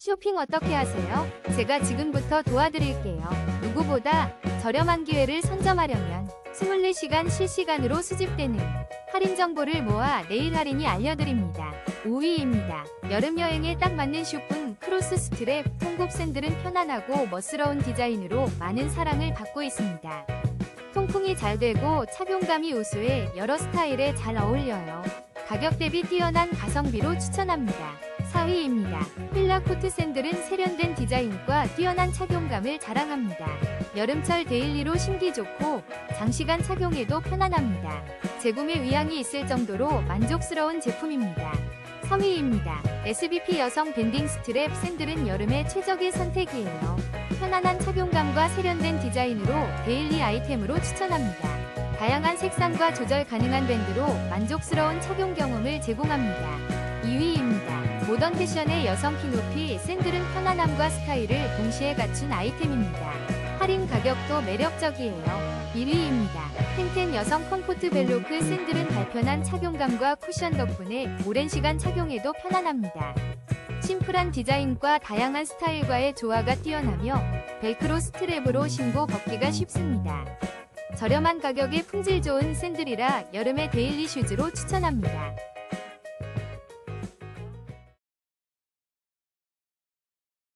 쇼핑 어떻게 하세요? 제가 지금부터 도와드릴게요. 누구보다 저렴한 기회를 선점하려면 24시간 실시간으로 수집되는 할인 정보를 모아 내일 할인이 알려드립니다. 5위입니다. 여름 여행에 딱 맞는 슈픈 크로스 스트랩 통굽 샌들은 편안하고 멋스러운 디자인으로 많은 사랑을 받고 있습니다. 통풍이 잘 되고 착용감이 우수해 여러 스타일에 잘 어울려요. 가격 대비 뛰어난 가성비로 추천합니다. 4위입니다. 필라 코트 샌들은 세련된 디자인과 뛰어난 착용감을 자랑합니다. 여름철 데일리로 신기 좋고 장시간 착용해도 편안합니다. 재구매 의향이 있을 정도로 만족스러운 제품입니다. 3위입니다. SBP 여성 밴딩 스트랩 샌들은 여름의 최적의 선택이에요. 편안한 착용감과 세련된 디자인으로 데일리 아이템으로 추천합니다. 다양한 색상과 조절 가능한 밴드로 만족스러운 착용 경험을 제공합니다. 2위입니다. 모던 패션의 여성 키 높이 샌들은 편안함과 스타일을 동시에 갖춘 아이템입니다. 할인 가격도 매력적이에요. 1위입니다. 탱텐 여성 컴포트 벨로크 샌들은 발편한 착용감과 쿠션 덕분에 오랜 시간 착용해도 편안합니다. 심플한 디자인과 다양한 스타일과의 조화가 뛰어나며 벨크로 스트랩으로 신고 벗기가 쉽습니다. 저렴한 가격에 품질 좋은 샌들이라 여름의 데일리 슈즈로 추천합니다.